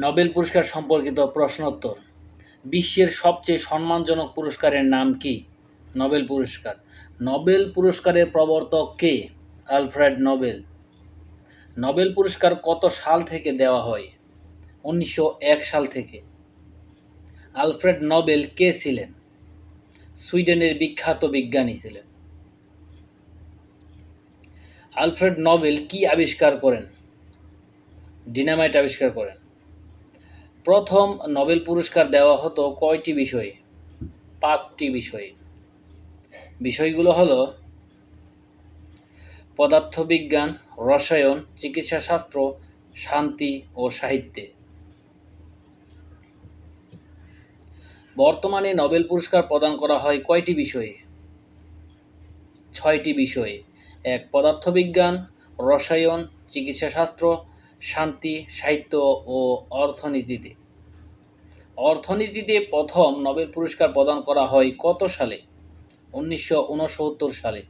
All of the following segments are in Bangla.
নোবেল পুরস্কার সম্পর্কিত প্রশ্নোত্তর। বিশ্বের সবচেয়ে সম্মানজনক পুরস্কারের নাম কি? নোবেল পুরস্কার। নোবেল পুরস্কারের প্রবর্তক কে? Alfred Nobel. নোবেল পুরস্কার কত সাল থেকে দেওয়া হয়? উনিশশো এক সাল থেকে। আলফ্রেড নোবেল কে ছিলেন? সুইডেনের বিখ্যাত বিজ্ঞানী ছিলেন। আলফ্রেড নোবেল কি আবিষ্কার করেন? ডিনামাইট আবিষ্কার করেন। প্রথম নোবেল পুরস্কার দেওয়া হতো কয়টি বিষয়ে? পাঁচটি বিষয়ে। বিষয়গুলো হলো, পদার্থবিজ্ঞান, রসায়ন, চিকিৎসাশাস্ত্র, শান্তি ও সাহিত্যে। বর্তমানে নোবেল পুরস্কার প্রদান করা হয় কয়টি বিষয়ে? ছয়টি বিষয়ে। এক, পদার্থবিজ্ঞান, রসায়ন, চিকিৎসাশাস্ত্র শান্তি, সাহিত্য ও অর্থনীতিতে। অর্থনীতিতে প্রথম নোবেল পুরস্কার প্রদান করা হয় কত সালে? উনিশশো উনসত্তর সালে।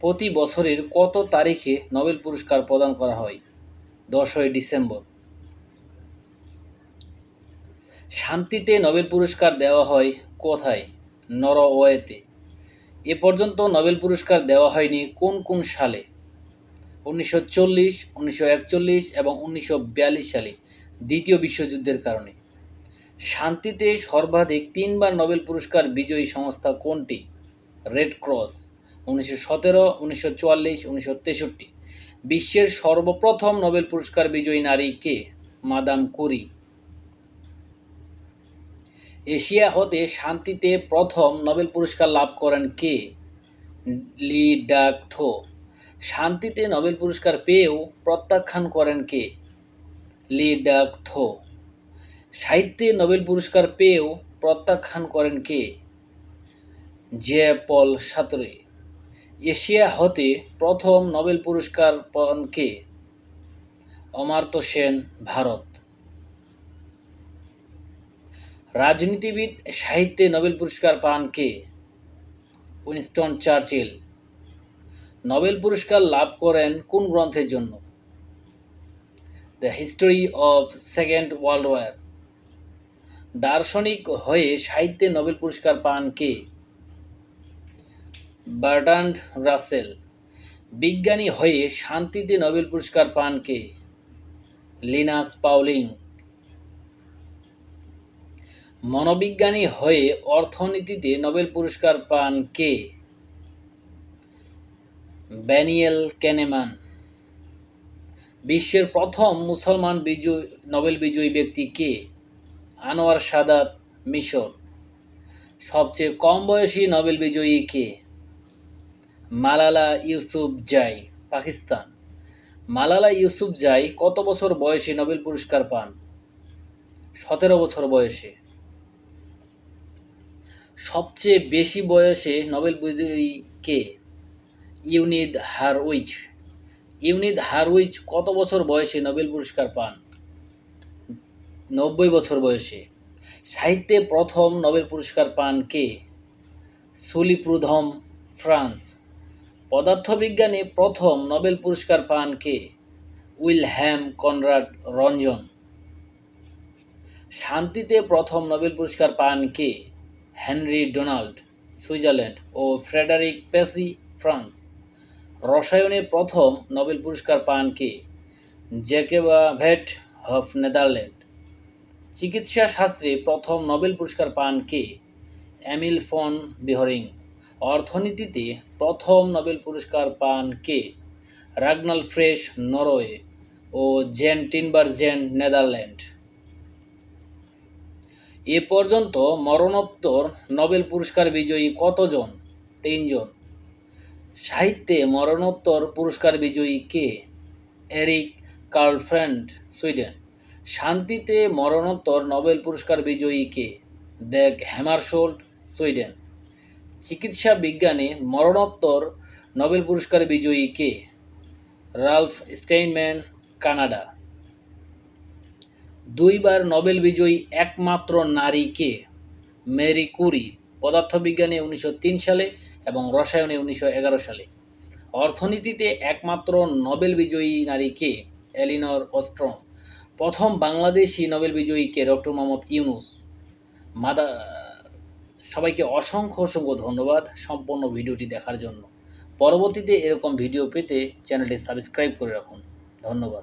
প্রতি বছরের কত তারিখে নোবেল পুরস্কার প্রদান করা হয়? দশই ডিসেম্বর। শান্তিতে নোবেল পুরস্কার দেওয়া হয় কোথায়? নরওয়েতে। এ পর্যন্ত নোবেল পুরস্কার দেওয়া হয়নি কোন কোন সালে? উনিশশো চল্লিশ, উনিশশো একচল্লিশ এবং উনিশশো বিয়াল্লিশ সালে দ্বিতীয় বিশ্বযুদ্ধের কারণে। শান্তিতে সর্বাধিক তিনবার নোবেল পুরস্কার বিজয়ী সংস্থা কোনটি? রেড ক্রস, উনিশশো সতেরো, উনিশশো চুয়াল্লিশ, উনিশশো তেষট্টি। বিশ্বের সর্বপ্রথম নোবেল পুরস্কার বিজয়ী নারী কে? Madame Curie. এশিয়া হতে শান্তিতে প্রথম নোবেল পুরস্কার লাভ করেন কে? লি ডাক থো। শান্তিতে নোবেল পুরস্কার পেয়েও প্রত্যাখ্যান করেন কে? লি ডাক থো। সাহিত্যে নোবেল পুরস্কার পেয়েও প্রত্যাখ্যান করেন কে? জে পল সাতরে। এশিয়া হতে প্রথম নোবেল পুরস্কার পান কে? অমার্ত্য সেন, ভারত। রাজনীতিবিদ, সাহিত্যে নোবেল পুরস্কার পান কে? Winston Churchill. নোবেল পুরস্কার লাভ করেন কোন গ্রন্থের জন্য? The history of second world war দার্শনিক হয়ে সাহিত্যে নোবেল পুরস্কার পান কে? বার্টান্ড রাসেল। বিজ্ঞানী হয়ে শান্তিতে নোবেল পুরস্কার পান কে? লিনাস পাউলিং মনোবিজ্ঞানী হয়ে অর্থনীতিতে নোবেল পুরস্কার পান কে? ব্যানিয়েল কেনেমান। বিশ্বের প্রথম মুসলমান বিজয়, নোবেল বিজয়ী ব্যক্তি কে? আনোয়ার সাদাত মিশর। সবচেয়ে কম বয়সী নোবেল বিজয়ী কে? মালালা ইউসুফ জাই, পাকিস্তান। মালালা ইউসুফ জাই কত বছর বয়সে নোবেল পুরস্কার পান? সতেরো বছর বয়সে। সবচেয়ে বেশি বয়সে নোবেল বিজয়ী কে? ইউনিদ হারউইচ ইউনিদ হারউইচ কত বছর বয়সে নোবেল পুরস্কার পান? নব্বই বছর বয়সে। সাহিত্যে প্রথম নোবেল পুরস্কার পান কে? সুলিপ্রুধম, ফ্রান্স। পদার্থবিজ্ঞানে প্রথম নোবেল পুরস্কার পান কে? উইলহ্যাম কনরাড রঞ্জন। শান্তিতে প্রথম নোবেল পুরস্কার পান কে? হেনরি ডোনাল্ড, সুইজারল্যান্ড ও ফ্রেডারিক পেসি, ফ্রান্স। রসায়নে প্রথম নোবেল পুরস্কার পান কে? জেকেবা ভেট হফ নেদারল্যান্ড। চিকিৎসা শাস্ত্রে প্রথম নোবেল পুরস্কার পান কে? Emil von বিহরিং। অর্থনীতিতে প্রথম নোবেল পুরস্কার পান কে? রাগনাল ফ্রেশ নরওয়ে ও জেন টিনবার জেন নেদারল্যান্ড। এ পর্যন্ত মরণোত্তর নোবেল পুরস্কার বিজয়ী কতজন? তিনজন। সাহিত্যে মরণোত্তর পুরস্কার বিজয়ী কে? Eric কার্লফ্রেন্ড, Sweden. শান্তিতে মরণোত্তর নোবেল পুরস্কার বিজয়ী কে? দেখ হ্যামারশোল্ড, সুইডেন। চিকিৎসা বিজ্ঞানে মরণোত্তর নোবেল পুরস্কার বিজয়ী কে? Ralph Steinman, Canada. দুইবার নোবেল বিজয়ী একমাত্র নারী কে? মেরি কুরি, পদার্থবিজ্ঞানে উনিশশো তিন সালে এবং রসায়নে উনিশশো এগারো সালে। অর্থনীতিতে একমাত্র নোবেল বিজয়ী নারী কে? Elinor Ostrom. প্রথম বাংলাদেশি নোবেল বিজয়ীকে ডক্টর মোহাম্মদ ইউনুস। মাদা সবাইকে অসংখ্য অসংখ্য ধন্যবাদ সম্পূর্ণ ভিডিওটি দেখার জন্য। পরবর্তীতে এরকম ভিডিও পেতে চ্যানেলটি সাবস্ক্রাইব করে রাখুন। ধন্যবাদ।